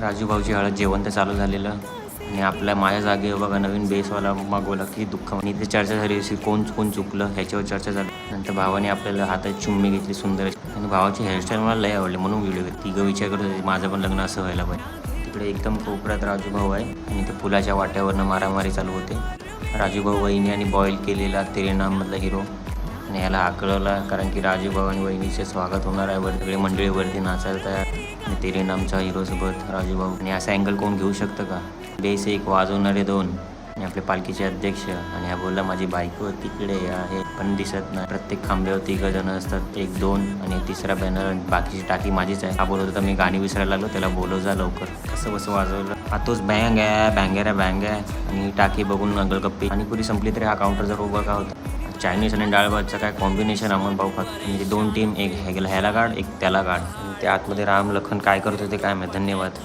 राजू भाऊची हळद जेवण तर चालू झालेलं. आणि आपल्या माझ्या जागेवर बघा नवीन बेसवाला मागवला की दुःख आणि इथे चर्चा झाली अशी कोण कोण चुकलं ह्याच्यावर चर्चा झाली. नंतर भावाने आपल्याला हातात चुम्मी घेतली सुंदर अशी. आणि भावाची हेअरस्टाईल मला लय आवडली म्हणून व्हिडिओ तिघं विचार करत होते माझं पण लग्न असं व्हायला पाहिजे. तिकडे एकदम कोपऱ्यात राजू भाऊ आहे. आणि ते पुलाच्या वाट्यावरनं मारामारी चालू होते. राजू भाऊ वहिनी आणि बॉईल केलेला तेरेनामधला हिरो आणि ह्याला आकळवला कारण की राजू भाऊ आणि वहिनीचे स्वागत होणार आहे. वर सगळे मंडळी वरती नाचायला तयार. आणि तेरे नामचा हिरोसोबत राजू भाऊ. आणि असा अँगल कोण घेऊ शकतं का? बेस एक वाजवणारे दोन. आणि आपले पालखीचे अध्यक्ष. आणि हा बोलला माझी बायको तिकडे आहे पण दिसत नाही. प्रत्येक खांब्यावर तिघ जण असतात. एक दोन आणि तिसरा बॅनर आणि बाकीची टाकी माझीच आहे. हा बोलत होता मी गाणी विसरायला लागलो त्याला बोलव जा लवकर. कसं बसं वाजवलं. हा तोच बँग आहे बँगेर आहे बँग आहे. आणि टाकी बघून नगलगप्पी. आणि पुरी संपली तरी हा काउंटर जर उभा का होता? चायनीज आणि डाळभातचं काय कॉम्बिनेशन अमोल भाऊ खात म्हणजे दोन टीम एक ह्याला ह्याला एक त्याला गाड. ते त्या आतमध्ये राम लखन काय करत होते काय माहिती? धन्यवाद.